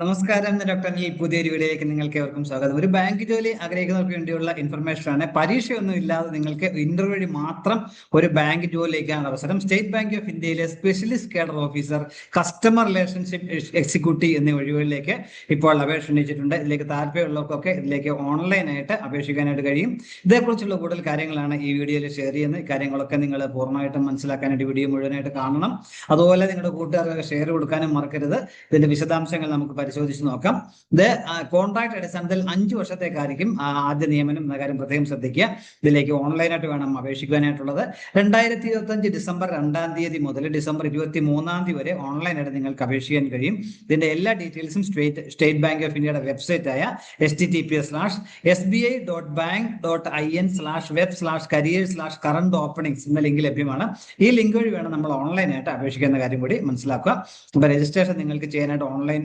നമസ്കാരം ഡോക്ടർ ഈ പുതിയൊരു വീഡിയോയിലേക്ക് നിങ്ങൾക്ക് ഏവർക്കും സ്വാഗതം. ഒരു ബാങ്ക് ജോലി ആഗ്രഹിക്കുന്നവർക്ക് വേണ്ടിയുള്ള ഇൻഫർമേഷൻ ആണ്. പരീക്ഷയൊന്നും ഇല്ലാതെ നിങ്ങൾക്ക് ഇന്റർവ്യൂ വഴി മാത്രം ഒരു ബാങ്ക് ജോലിയിലേക്കാണ് അവസരം. സ്റ്റേറ്റ് ബാങ്ക് ഓഫ് ഇന്ത്യയിലെ specialist cadre officer customer relationship executive എന്നീ ഒഴിവുകളിലേക്ക് ഇപ്പോൾ അപേക്ഷ ഉന്നയിച്ചിട്ടുണ്ട്. ഇതിലേക്ക് താല്പര്യമുള്ളവർക്കൊക്കെ ഇതിലേക്ക് ഓൺലൈനായിട്ട് അപേക്ഷിക്കാനായിട്ട് കഴിയും. ഇതേക്കുറിച്ചുള്ള കൂടുതൽ കാര്യങ്ങളാണ് ഈ വീഡിയോയിൽ ഷെയർ ചെയ്യുന്നത്. കാര്യങ്ങളൊക്കെ നിങ്ങൾ പൂർണമായിട്ടും മനസ്സിലാക്കാനായിട്ട് വീഡിയോ മുഴുവനായിട്ട് കാണണം. അതുപോലെ നിങ്ങളുടെ കൂട്ടുകാർക്ക് ഷെയർ കൊടുക്കാനും മറക്കരുത്. ഇതിന്റെ വിശദാംശങ്ങൾ നമുക്ക് പരിശോധിച്ച് നോക്കാം. ഇത് കോൺട്രാക്ട് അടിസ്ഥാനത്തിൽ അഞ്ചു വർഷത്തേക്കായിരിക്കും ആദ്യ നിയമനം എന്ന കാര്യം പ്രത്യേകം ശ്രദ്ധിക്കുക. ഇതിലേക്ക് ഓൺലൈനായിട്ട് വേണം അപേക്ഷിക്കാനായിട്ടുള്ളത് രണ്ടായിരത്തി ഇരുപത്തി അഞ്ച് ഡിസംബർ രണ്ടാം തീയതി മുതൽ ഡിസംബർ ഇരുപത്തി മൂന്നാം തീയതി വരെ ഓൺലൈനായിട്ട് നിങ്ങൾക്ക് അപേക്ഷിക്കാൻ കഴിയും. ഇതിന്റെ എല്ലാ ഡീറ്റെയിൽസും സ്റ്റേറ്റ് സ്റ്റേറ്റ് ബാങ്ക് ഓഫ് ഇന്ത്യയുടെ വെബ്സൈറ്റ് ആയ S T T P S slash S B I dot bank dot I N slash web slash career slash current openings എന്ന ലിങ്ക് ലഭ്യമാണ്. ഈ ലിങ്ക് വഴി വേണം നമ്മൾ ഓൺലൈനായിട്ട് അപേക്ഷിക്കുന്ന കാര്യം കൂടി മനസ്സിലാക്കുക. അപ്പൊ രജിസ്ട്രേഷൻ നിങ്ങൾക്ക് ചെയ്യാനായിട്ട് ഓൺലൈൻ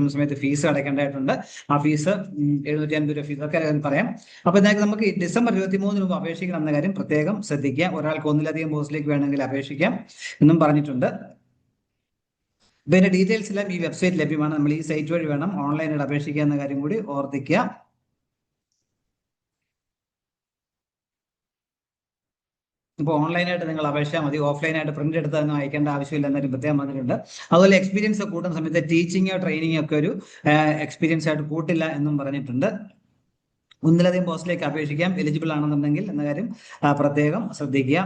അടയ്ക്കുന്ന സമയത്ത് ഫീസ് അടയ്ക്കേണ്ടതായിട്ടുണ്ട്. ആ ഫീസ് എഴുന്നൂറ്റി അൻപത് രൂപ ഫീസ് ഒക്കെ പറയാം. അപ്പൊ ഇതിനകത്ത് നമുക്ക് ഡിസംബർ ഇരുപത്തി മൂന്നിന് മുമ്പ് അപേക്ഷിക്കണം എന്ന കാര്യം പ്രത്യേകം ശ്രദ്ധിക്കുക. ഒരാൾക്ക് ഒന്നിലധികം പോസ്റ്റിലേക്ക് വേണമെങ്കിൽ അപേക്ഷിക്കാം എന്നും പറഞ്ഞിട്ടുണ്ട്. ഇതിന്റെ ഡീറ്റെയിൽസ് എല്ലാം ഈ വെബ്സൈറ്റ് ലഭ്യമാണ്. നമ്മൾ ഈ സൈറ്റ് വഴി വേണം ഓൺലൈനായിട്ട് അപേക്ഷിക്കുക എന്ന കാര്യം കൂടി ഓർത്തിക്കുക. ഇപ്പോൾ ഓൺലൈനായിട്ട് നിങ്ങൾ അപേക്ഷാ മതി ഓഫ്ലൈനായിട്ട് പ്രിന്റ് എടുത്തൊന്നും അയക്കേണ്ട ആവശ്യമില്ല എന്നൊരു പ്രത്യേകം വന്നിട്ടുണ്ട് അതുപോലെ എക്സ്പീരിയൻസ് കൂട്ടുന്ന സമയത്ത് ടീച്ചിങ്ങോ ട്രെയിനിങ്ങോ ഒക്കെ ഒരു എക്സ്പീരിയൻസ് ആയിട്ട് കൂട്ടില്ല എന്നും പറഞ്ഞിട്ടുണ്ട്. ഒന്നിലധികം പോസ്റ്റിലേക്ക് അപേക്ഷിക്കാം. എലിജിബിൾ ആണെന്നുണ്ടെങ്കിൽ എന്ന കാര്യം പ്രത്യേകം ശ്രദ്ധിക്കുക.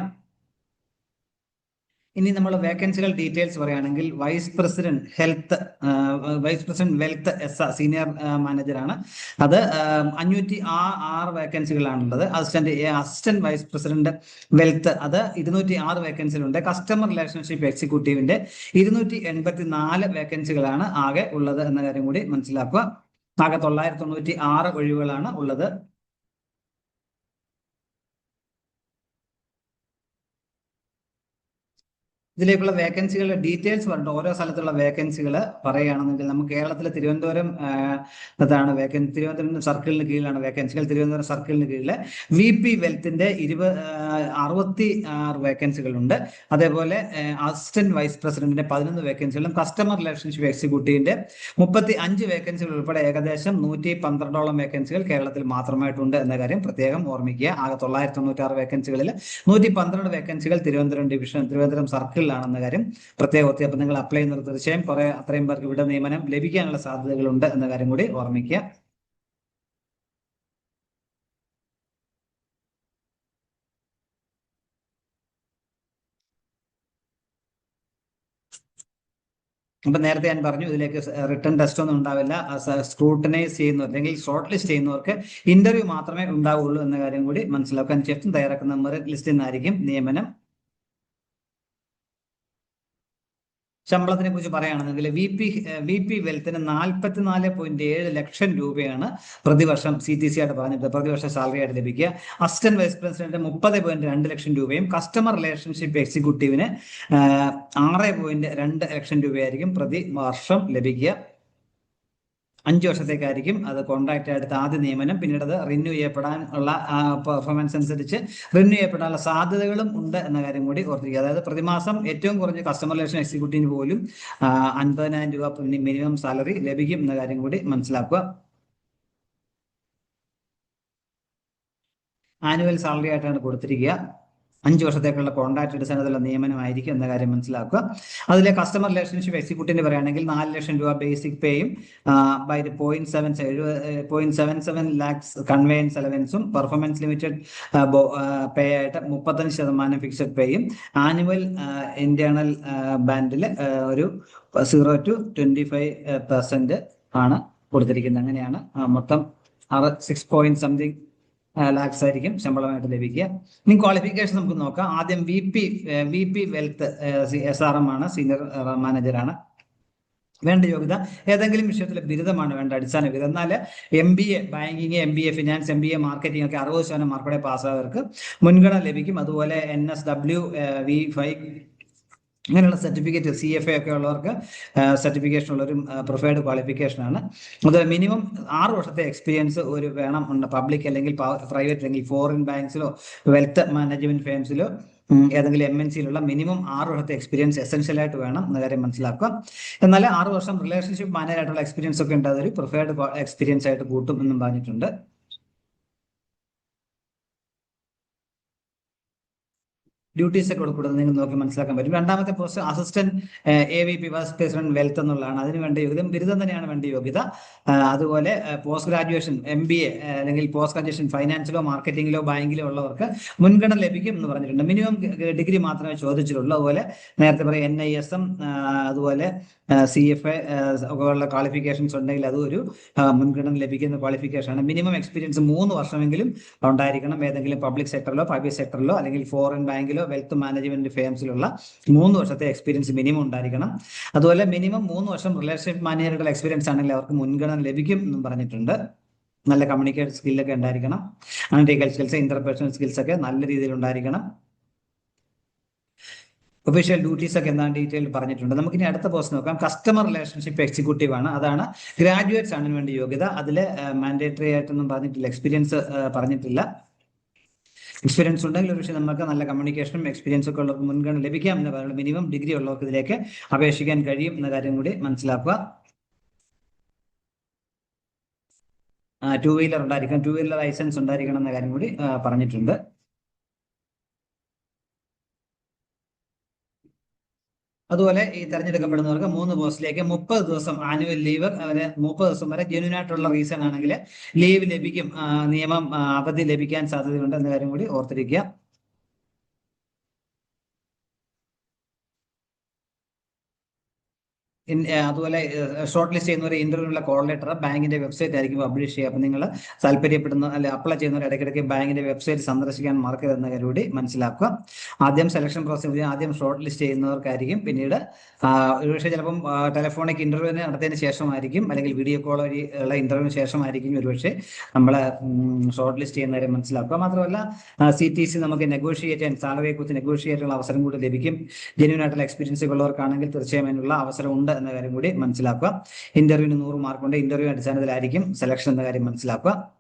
ഇനി നമ്മൾ വേക്കൻസികൾ ഡീറ്റെയിൽസ് പറയുകയാണെങ്കിൽ vice president health vice president wealth S senior മാനേജറാണ് അത് അഞ്ഞൂറ്റി ആ ആറ് വേക്കൻസികളാണുള്ളത് assistant assistant vice president wealth അത് ഇരുന്നൂറ്റി ആറ് വേക്കൻസികളുണ്ട് കസ്റ്റമർ റിലേഷൻഷിപ്പ് എക്സിക്യൂട്ടീവിന്റെ ഇരുന്നൂറ്റി എൺപത്തി നാല് വേക്കൻസികളാണ് ആകെ ഉള്ളത് എന്ന കാര്യം കൂടി മനസ്സിലാക്കുക. ആകെ തൊള്ളായിരത്തി തൊണ്ണൂറ്റി ആറ് ഒഴിവുകളാണ് ഉള്ളത്. ഇതിലേക്കുള്ള വേക്കൻസികളുടെ ഡീറ്റെയിൽസ് പറഞ്ഞിട്ട് ഓരോ സ്ഥലത്തുള്ള വേക്കൻസികൾ പറയുകയാണെന്നുണ്ടെങ്കിൽ നമുക്ക് കേരളത്തിലെ തിരുവനന്തപുരം അതാണ് വേക്കൻസി തിരുവനന്തപുരം സർക്കിളിന് കീഴിലാണ് വേക്കൻസികൾ തിരുവനന്തപുരം സർക്കിളിന് കീഴിൽ വി പി വെൽത്തിന്റെ ഇരുപത് അറുപത്തി ആറ് വേക്കൻസികളുണ്ട് അതേപോലെ അസിസ്റ്റന്റ് വൈസ് പ്രസിഡന്റിന്റെ പതിനൊന്ന് വേക്കൻസികളും കസ്റ്റമർ റിലേഷൻഷിപ്പ് എക്സിക്യൂട്ടീവിന്റെ മുപ്പത്തി അഞ്ച് വേക്കൻസികൾ ഉൾപ്പെടെ ഏകദേശം നൂറ്റി പന്ത്രണ്ടോളം വേക്കൻസികൾ കേരളത്തിൽ മാത്രമായിട്ടുണ്ട് എന്ന കാര്യം പ്രത്യേകം ഓർമ്മിക്കുക. ആകെ തൊള്ളായിരത്തി തൊണ്ണൂറ്റി ആറ് വേക്കൻസികളിൽ നൂറ്റി പന്ത്രണ്ട് വേക്കൻസികൾ തിരുവനന്തപുരം ഡിവിഷൻ തിരുവനന്തപുരം സർക്കിളിലാണെന്ന കാര്യം പ്രത്യേക ഓർത്തി അപ്പൊ നിങ്ങൾ അപ്ലൈ ചെയ്യുന്നത് തീർച്ചയായും കുറെ അത്രയും പേർക്ക് ഇവിടെ നിയമനം ലഭിക്കാനുള്ള സാധ്യതകളുണ്ട് എന്ന കാര്യം കൂടി ഓർമ്മിക്കുക. അപ്പൊ നേരത്തെ ഞാൻ പറഞ്ഞു ഇതിലേക്ക് റിട്ടേൺ ടെസ്റ്റ് ഒന്നും ഉണ്ടാവില്ല. സ്ക്രൂട്ടനൈസ് ചെയ്യുന്നവർ അല്ലെങ്കിൽ ഷോർട്ട് ലിസ്റ്റ് ചെയ്യുന്നവർക്ക് ഇന്റർവ്യൂ മാത്രമേ ഉണ്ടാവുള്ളൂ എന്ന കാര്യം കൂടി മനസ്സിലാക്കാൻ ശേഷം തയ്യാറാക്കുന്ന മെറിറ്റ് ലിസ്റ്റിൽ നിന്നായിരിക്കും നിയമനം ശമ്പളത്തിനെ കുറിച്ച് പറയുകയാണെന്നുണ്ടെങ്കിൽ വി പി വി പി വെൽത്തിന് നാൽപ്പത്തിനാല് പോയിന്റ് ഏഴ് ലക്ഷം രൂപയാണ് പ്രതിവർഷം സി ടി സി ആയിട്ട് പറഞ്ഞിട്ട് പ്രതിവർഷം സാലറി ആയിട്ട് ലഭിക്കുക. അസിസ്റ്റന്റ് വൈസ് പ്രസിഡന്റ് മുപ്പത് പോയിന്റ് രണ്ട് ലക്ഷം രൂപയും കസ്റ്റമർ റിലേഷൻഷിപ്പ് എക്സിക്യൂട്ടീവിന് ആറ് പോയിന്റ് രണ്ട് ലക്ഷം രൂപയായിരിക്കും പ്രതി വർഷം ലഭിക്കുക. അഞ്ച് വർഷത്തേക്കായിരിക്കും അത് കോൺട്രാക്ട് ആയിട്ട് ആദ്യ നിയമനം. പിന്നീട് അത് റിന്യൂ ചെയ്യപ്പെടാൻ ഉള്ള പെർഫോമൻസ് അനുസരിച്ച് റിന്യൂ ചെയ്യപ്പെടാനുള്ള സാധ്യതകളും ഉണ്ട് എന്ന കാര്യം കൂടി ഓർത്തിരിക്കുക. അതായത് പ്രതിമാസം ഏറ്റവും കുറഞ്ഞ കസ്റ്റമർ റിലേഷൻ എക്സിക്യൂട്ടീവിന് പോലും അൻപതിനായിരം രൂപ മിനിമം സാലറി ലഭിക്കും എന്ന കാര്യം കൂടി മനസ്സിലാക്കുക. ആനുവൽ സാലറി ആയിട്ടാണ് കൊടുത്തിരിക്കുക. അഞ്ച് വർഷത്തേക്കുള്ള കോൺട്രാക്ട് അടിസ്ഥാനത്തിലുള്ള നിയമനമായിരിക്കും എന്ന കാര്യം മനസ്സിലാക്കുക. അതിലെ കസ്റ്റമർ റിലേഷൻഷിപ്പ് എക്സിക്യൂട്ടീവ് പറയുകയാണെങ്കിൽ നാല് ലക്ഷം രൂപ basic പേയും by point seven point seven seven lakhs conveyance അലവൻസും performance limited pay ആയിട്ട് മുപ്പത്തഞ്ച് ശതമാനം ഫിക്സഡ് പേയും ആനുവൽ ഇന്റേണൽ ബാൻഡിൽ ഒരു zero to twenty five percent ആണ് കൊടുത്തിരിക്കുന്നത്. അങ്ങനെയാണ് മൊത്തം സിക്സ് പോയിന്റ് സംതിങ് ലാക്സ് ആയിരിക്കും ശമ്പളമായിട്ട് ലഭിക്കുക. ഇനി ക്വാളിഫിക്കേഷൻ നമുക്ക് നോക്കാം. ആദ്യം V P V P wealth S R M ആണ്. സീനിയർ മാനേജറാണ് വേണ്ട യോഗ്യത. ഏതെങ്കിലും വിഷയത്തിലെ ബിരുദമാണ് വേണ്ട അടിസ്ഥാന ബിരുദം. എന്നാൽ M B A banking M B A finance M B A marketing ഒക്കെ അറുപത് ശതമാനം മാർക്കോടെ പാസ്സായവർക്ക് മുൻഗണന ലഭിക്കും. അതുപോലെ N S W V five അങ്ങനെയുള്ള സർട്ടിഫിക്കറ്റ് സി എഫ് എ ഒക്കെ ഉള്ളവർക്ക് സർട്ടിഫിക്കേഷൻ ഉള്ള ഒരു പ്രിഫേർഡ് ക്വാളിഫിക്കേഷൻ ആണ്. അത് മിനിമം ആറ് വർഷത്തെ എക്സ്പീരിയൻസ് ഒരു വേണം ഉണ്ട് പബ്ലിക് അല്ലെങ്കിൽ പ്രൈവറ്റ് അല്ലെങ്കിൽ ഫോറിൻ ബാങ്ക്സിലോ വെൽത്ത് മാനേജ്മെന്റ് ഫേംസിലോ ഏതെങ്കിലും എം എൻ സിയിലുള്ള മിനിമം ആറ് വർഷത്തെ എക്സ്പീരിയൻസ് എസെൻഷ്യൽ ആയിട്ട് വേണം എന്ന കാര്യം മനസ്സിലാക്കുക. എന്നാൽ ആറ് വർഷം റിലേഷൻഷിപ്പ് മാനേജ് ആയിട്ടുള്ള എക്സ്പീരിയൻസ് ഒക്കെ ഉണ്ട്. അതൊരു പ്രിഫേർഡ് എക്സ്പീരിയൻസ് ആയിട്ട് കൂട്ടും എന്നും പറഞ്ഞിട്ടുണ്ട്. ഡ്യൂട്ടീസ് ഒക്കെ കൊടുക്കുന്നത് നിങ്ങൾ നോക്കി മനസ്സിലാക്കാൻ പറ്റും. രണ്ടാമത്തെ post assistant A V P vice president wealth എന്നുള്ളതാണ്. അതിന് വേണ്ട യോഗ്യത ബിരുദം തന്നെയാണ് വേണ്ട യോഗ്യത. അതുപോലെ post graduation M B A അല്ലെങ്കിൽ പോസ്റ്റ് ഗ്രാജുവേഷൻ ഫൈനാൻസിലോ മാർക്കറ്റിംഗിലോ ബാങ്കിലോ ഉള്ളവർക്ക് മുൻഗണന ലഭിക്കും എന്ന് പറഞ്ഞിട്ടുണ്ട്. മിനിമം ഡിഗ്രി മാത്രമേ ചോദിച്ചിട്ടുള്ളൂ. അതുപോലെ നേരത്തെ പറയാം എൻ ഐ എസ് എം അതുപോലെ സി എഫ് എ ഉള്ള ക്വാളിഫിക്കേഷൻസ് ഉണ്ടെങ്കിൽ അതും ഒരു മുൻഗണന ലഭിക്കുന്ന ക്വാളിഫിക്കേഷൻ ആണ്. മിനിമം എക്സ്പീരിയൻസ് മൂന്ന് വർഷമെങ്കിലും ഉണ്ടായിരിക്കണം. ഏതെങ്കിലും പബ്ലിക് സെക്ടറിലോ പ്രൈവറ്റ് സെക്ടറിലോ അല്ലെങ്കിൽ ഫോറിൻ ബാങ്കിലോ വെൽത്ത് മാനേജ്മെന്റ് ഫേംസിലുള്ള മൂന്ന് വർഷത്തെ എക്സ്പീരിയൻസ് മിനിമം ഉണ്ടായിരിക്കണം. അതുപോലെ മിനിമം മൂന്ന് വർഷം റിലേഷൻഷിപ്പ് മാനേജറുടെ എക്സ്പീരിയൻസ് ആണെങ്കിൽ അവർക്ക് മുൻഗണന ലഭിക്കും എന്നും പറഞ്ഞിട്ടുണ്ട്. നല്ല കമ്മ്യൂണിക്കേഷൻ സ്കില്ലൊക്കെ ഉണ്ടായിരിക്കണം. അനലിറ്റിക്കൽ സ്കിൽസ് ഇന്റർപേഴ്സണൽ സ്കിൽസ് ഒക്കെ നല്ല രീതിയിൽ ഉണ്ടായിരിക്കണം. ഒഫീഷ്യൽ ഡ്യൂട്ടീസ് ഒക്കെ എന്താണ് ഡീറ്റെയിൽ പറഞ്ഞിട്ടുണ്ട്. നമുക്ക് ഇനി അടുത്ത പോസ്റ്റ് നോക്കാം. കസ്റ്റമർ റിലേഷൻഷിപ്പ് എക്സിക്യൂട്ടീവ് ആണ്. അതാണ് ഗ്രാജുവേറ്റ്സ് ആണ് വേണ്ടി യോഗ്യത. അതിൽ മാൻഡേറ്ററി ആയിട്ടൊന്നും പറഞ്ഞിട്ടില്ല. എക്സ്പീരിയൻസ് പറഞ്ഞിട്ടില്ല. എക്സ്പീരിയൻസ് ഉണ്ടെങ്കിൽ പക്ഷേ നമുക്ക് നല്ല കമ്മ്യൂണിക്കേഷനും എക്സ്പീരിയൻസ് ഒക്കെ ഉള്ളവർക്ക് മുൻഗണന ലഭിക്കാം എന്ന് പറയുന്നത് മിനിമം ഡിഗ്രി ഉള്ളവർക്ക് ഇതിലേക്ക് അപേക്ഷിക്കാൻ കഴിയും എന്ന കാര്യം കൂടി മനസ്സിലാക്കുക. ടു വീലർ ഉണ്ടായിരിക്കണം. ടു വീലർ ലൈസൻസ് ഉണ്ടായിരിക്കണം എന്ന കാര്യം കൂടി പറഞ്ഞിട്ടുണ്ട്. അതുപോലെ ഈ തെരഞ്ഞെടുക്കപ്പെടുന്നവർക്ക് മൂന്ന് പോസ്റ്റിലേക്ക് മുപ്പത് ദിവസം ആനുവൽ ലീവ് അവരെ മുപ്പത് ദിവസം വരെ ജെന്യൂൻ ആയിട്ടുള്ള റീസൺ ആണെങ്കിൽ ലീവ് ലഭിക്കും. നിയമം അവധി ലഭിക്കാൻ സാധ്യതയുണ്ട് എന്ന കാര്യം കൂടി ഓർത്തിരിക്കുക. അതുപോലെ ഷോർട്ട് ലിസ്റ്റ് ചെയ്യുന്നവരെ ഇന്റർവ്യൂവിലുള്ള കോൾ ലെറ്റർ ബാങ്കിന്റെ വെബ്സൈറ്റ് ആയിരിക്കും പബ്ലിഷ് ചെയ്യുക. അപ്പൊ നിങ്ങൾ താല്പര്യപ്പെടുന്ന അല്ലെ അപ്ലൈ ചെയ്യുന്നവർ ഇടയ്ക്കിടയ്ക്ക് ബാങ്കിന്റെ വെബ്സൈറ്റ് സന്ദർശിക്കാൻ മറക്കരുതെന്ന കൂടി മനസ്സിലാക്കുക. ആദ്യം സെലക്ഷൻ പ്രോസസ് ആദ്യം ഷോർട്ട് ലിസ്റ്റ് ചെയ്യുന്നവർക്കായിരിക്കും. പിന്നീട് ഒരുപക്ഷെ ചിലപ്പം ടെലിഫോണിക് ഇന്റർവ്യൂ നടത്തിയതിന് ശേഷമായിരിക്കും അല്ലെങ്കിൽ വീഡിയോ കോൾ വഴി ഉള്ള ഇന്റർവ്യൂവിന് ശേഷമായിരിക്കും ഒരുപക്ഷെ നമ്മൾ ഷോർട്ട് ലിസ്റ്റ് ചെയ്യുന്നവരെ മനസ്സിലാക്കുക. മാത്രമല്ല സി ടി സി നമുക്ക് നെഗോഷിയേറ്റ് ചെയ്യാൻ സാലറിയെ കുറിച്ച് നെഗോഷിയേറ്റ് അവസരം കൂടി ലഭിക്കും. ജെന്യൂൻ ആയിട്ടുള്ള എക്സ്പീരിയൻസ് ഉള്ളവർക്കാണെങ്കിൽ തീർച്ചയായും അതിനുള്ള അവസരം ഉണ്ട്. എന്ന കാര്യം കൂടി മനസ്സിലാക്കുക. ഇന്റർവ്യൂവിന് നൂറ് മാർക്കുണ്ട് ഇന്റർവ്യൂ അടിസ്ഥാനത്തിലായിരിക്കും സെലക്ഷൻ എന്ന കാര്യം മനസ്സിലാക്കുക.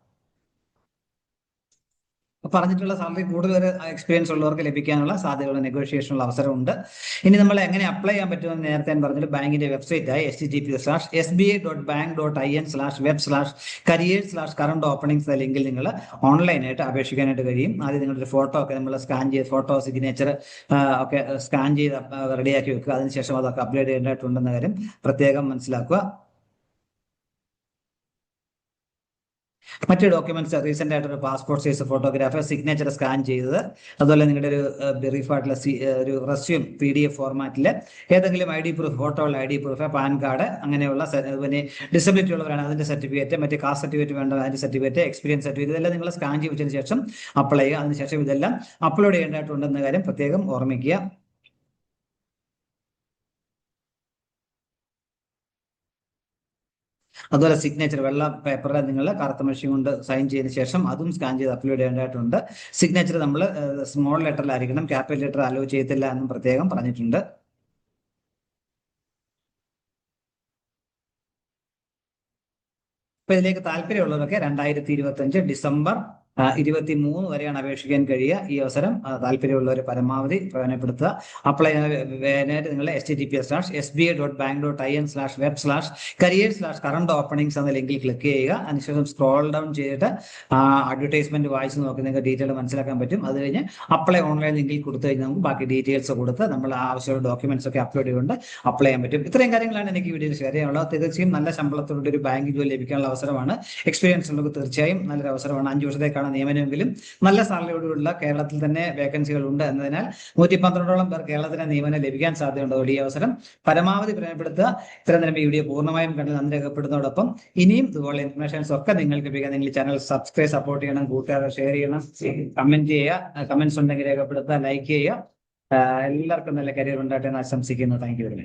പറഞ്ഞിട്ടുള്ള സാലറി കൂടുതൽ എക്സ്പീരിയൻസ് ഉള്ളവർക്ക് ലഭിക്കാനുള്ള സാധ്യതയുള്ള നെഗോഷിയേഷനുള്ള അവസരമുണ്ട്. ഇനി നമ്മൾ എങ്ങനെ അപ്ലൈ ചെയ്യാൻ പറ്റുമെന്ന് നേരത്തെ ഞാൻ പറഞ്ഞിട്ട് ബാങ്കിന്റെ വെബ്സൈറ്റ് ആയി S T P slash S B I dot bank dot I N slash web slash career slash current openings ലിങ്കിൽ നിങ്ങൾ ഓൺലൈനായിട്ട് അപേക്ഷിക്കാനായിട്ട് കഴിയും. ആദ്യം നിങ്ങളുടെ ഫോട്ടോ ഒക്കെ നമ്മൾ സ്കാൻ ചെയ്ത് ഫോട്ടോ സിഗ്നേച്ചർ ഒക്കെ സ്കാൻ ചെയ്ത് റെഡിയാക്കി വെക്കുക. അതിനുശേഷം അതൊക്കെ അപ്ലോഡ് ചെയ്യേണ്ടതായിട്ടുണ്ടെന്ന കാര്യം പ്രത്യേകം മനസ്സിലാക്കുക. മറ്റു ഡോക്യുമെന്റ്സ് റീസെന്റ് ആയിട്ടൊരു passport size photograph signature scan ചെയ്തത്. അതുപോലെ നിങ്ങളുടെ ഒരു ബ്രീഫ് ആയിട്ടുള്ള ഒരു റെസ്യൂം പി ഡി എഫ് ഫോർമാറ്റിൽ ഏതെങ്കിലും ഐ ഡി പ്രൂഫ് ഫോട്ടോ ഉള്ള I D proof PAN card അങ്ങനെയുള്ള പിന്നെ ഡിസബിലിറ്റി ഉള്ളവരാണ് അതിന്റെ സർട്ടിഫിക്കറ്റ് മറ്റേ കാസ്റ്റ് സർട്ടിഫിക്കറ്റ് വേണ്ട അതിന്റെ സർട്ടിഫിക്കറ്റ് എക്സ്പീരിയൻസ് സർട്ടിഫിക്കറ്റ് ഇതെല്ലാം നിങ്ങൾ സ്കാൻ ചെയ്തതിനു ശേഷം അപ്ലൈ ചെയ്യുക. അതിനുശേഷം ഇതെല്ലാം അപ്ലോഡ് ചെയ്യേണ്ടതായിട്ടുണ്ടെന്ന കാര്യം പ്രത്യേകം ഓർമ്മിക്കുക. അതുപോലെ സിഗ്നേച്ചർ വെള്ള പേപ്പറിൽ നിങ്ങൾ കറുത്ത മെഷീൻ കൊണ്ട് സൈൻ ചെയ്ത ശേഷം അതും സ്കാൻ ചെയ്ത് അപ്ലോഡ് ചെയ്യേണ്ടതായിട്ടുണ്ട്. സിഗ്നേച്ചർ നമ്മൾ സ്മോൾ ലെറ്ററിലായിരിക്കണം ക്യാപിറ്റൽ ലെറ്റർ അലോ ചെയ്യത്തില്ല എന്നും പ്രത്യേകം പറഞ്ഞിട്ടുണ്ട്. അപ്പൊ ഇതിലേക്ക് താല്പര്യമുള്ളവരൊക്കെ രണ്ടായിരത്തി ഇരുപത്തി അഞ്ച് ഡിസംബർ ഇരുപത്തി മൂന്ന് വരെയാണ് അപേക്ഷിക്കാൻ കഴിയുക. ഈ അവസരം താല്പര്യമുള്ളവർ പരമാവധി പ്രയോജനപ്പെടുത്തുക. അപ്ലൈ ചെയ്യാനായിട്ട് നിങ്ങൾ S T P slash S B I dot bank dot I N slash web slash career slash current openings എന്ന ലിങ്കിൽ ക്ലിക്ക് ചെയ്യുക. അതിനുശേഷം സ്ക്രോൾ ഡൗൺ ചെയ്തിട്ട് അഡ്വർടൈസ്മെന്റ് വായിച്ച് നോക്കി നിങ്ങൾക്ക് ഡീറ്റെയിൽ മനസ്സിലാക്കാൻ പറ്റും. അത് കഴിഞ്ഞ് അപ്ലൈ ഓൺലൈൻ ലിങ്കിൽ കൊടുത്തു കഴിഞ്ഞാൽ നമുക്ക് ബാക്കി ഡീറ്റെയിൽസ് കൊടുത്ത് നമ്മൾ ആവശ്യമുള്ള ഡോക്യുമെന്റ്സ് ഒക്കെ അപ്ലോഡ് ചെയ്തുകൊണ്ട് അപ്ലൈ ചെയ്യാൻ പറ്റും. ഇത്രയും കാര്യങ്ങളാണ് എനിക്ക് വീഡിയോയിൽ ഷെയർ ചെയ്യാനുള്ളത്. തീർച്ചയായും നല്ല ശമ്പളത്തോടെ ഒരു ബാങ്ക് ജോലി ലഭിക്കാനുള്ള അവസരമാണ്. എക്സ്പീരിയൻസ് ഉള്ളത് തീർച്ചയായും നല്ലൊരു അവസരമാണ്. അഞ്ച് വർഷത്തേക്കാണ് ആണ് നിയമനമെങ്കിലും നല്ല സാലറിയോടുള്ള കേരളത്തിൽ തന്നെ വേക്കൻസികൾ ഉണ്ട് എന്നതിനാൽ നൂറ്റി പന്ത്രണ്ടോളം പേർ കേരളത്തിന് നിയമനം ലഭിക്കാൻ സാധ്യതയുണ്ട് ഈ അവസരം പരമാവധി പ്രയോജനപ്പെടുത്തുക. ഇത്തരം നേരം വീഡിയോ പൂർണമായും കണ്ട് നന്ദി രേഖപ്പെടുന്നതോടൊപ്പം ഇനിയും ഇതുപോലെ ഇൻഫർമേഷൻസ് ഒക്കെ നിങ്ങൾക്ക് ലഭിക്കാൻ നിങ്ങൾ ചാനൽ സബ്സ്ക്രൈബ് സപ്പോർട്ട് ചെയ്യണം. കൂട്ടുകാരെ ഷെയർ ചെയ്യണം. കമന്റ് ചെയ്യുക. കമന്റ്സ് ഉണ്ടെങ്കിൽ രേഖപ്പെടുത്തുക. ലൈക്ക് ചെയ്യുക. എല്ലാവർക്കും നല്ല കരിയർ ഉണ്ടാകട്ടെ എന്ന് ആശംസിക്കുന്നു. Thank you very much